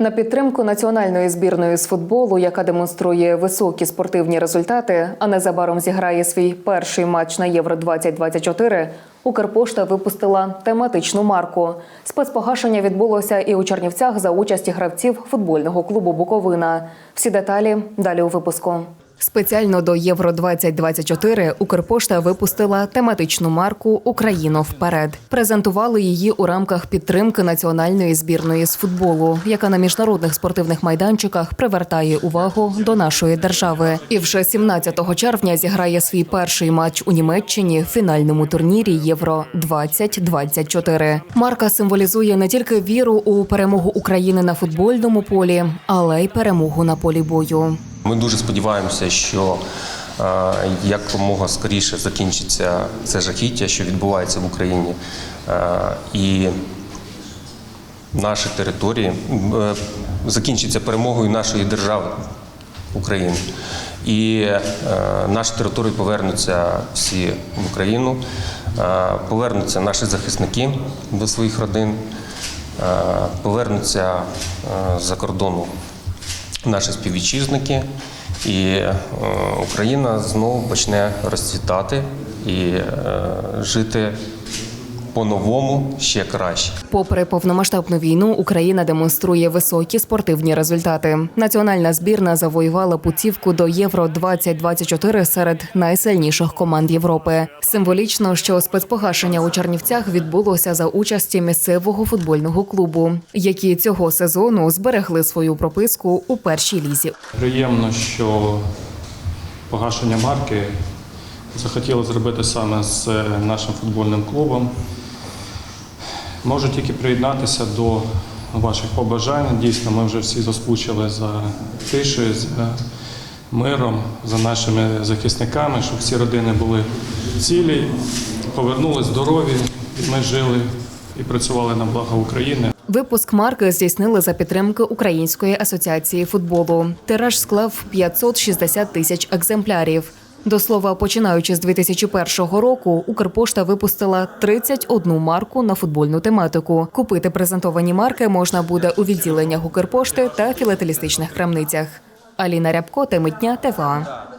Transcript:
На підтримку національної збірної з футболу, яка демонструє високі спортивні результати, а незабаром зіграє свій перший матч на Євро 2024 Укрпошта випустила тематичну марку. Спецпогашення відбулося і у Чернівцях за участі гравців футбольного клубу Буковина. Всі деталі далі у випуску. Спеціально до Євро 2024 Укрпошта випустила тематичну марку Україно вперед. Презентували її у рамках підтримки національної збірної з футболу, яка на міжнародних спортивних майданчиках привертає увагу до нашої держави. І вже 17 червня зіграє свій перший матч у Німеччині в фінальному турнірі Євро 2024. Марка символізує не тільки віру у перемогу України на футбольному полі, але й перемогу на полі бою. Ми дуже сподіваємося, що е, якомога скоріше закінчиться це жахіття, що відбувається в Україні, Е, і наші території е, закінчиться перемогою нашої держави України. І наші території повернуться всі в Україну, повернуться наші захисники до своїх родин, повернуться за кордону наші співвітчизники, і е, Україна знову почне розцвітати і е, жити по-новому ще краще. Попри повномасштабну війну, Україна демонструє високі спортивні результати. Національна збірна завоювала путівку до Євро 2024 серед найсильніших команд Європи. Символічно, що спецпогашення у Чернівцях відбулося за участі місцевого футбольного клубу, які цього сезону зберегли свою прописку у першій лізі. Приємно, що погашення марки захотіли зробити саме з нашим футбольним клубом. Можу тільки приєднатися до ваших побажань. Дійсно, ми вже всі заскучили за тишею, за миром, за нашими захисниками, щоб всі родини були цілі, повернулись здорові, і ми жили і працювали на благо України. Випуск марки здійснили за підтримки Української асоціації футболу. Тираж склав 560 тисяч екземплярів. До слова, починаючи з 2001 року, Укрпошта випустила 31 марку на футбольну тематику. Купити презентовані марки можна буде у відділеннях Укрпошти та філателістичних крамницях. Аліна Рябко, Темитня, ТВА.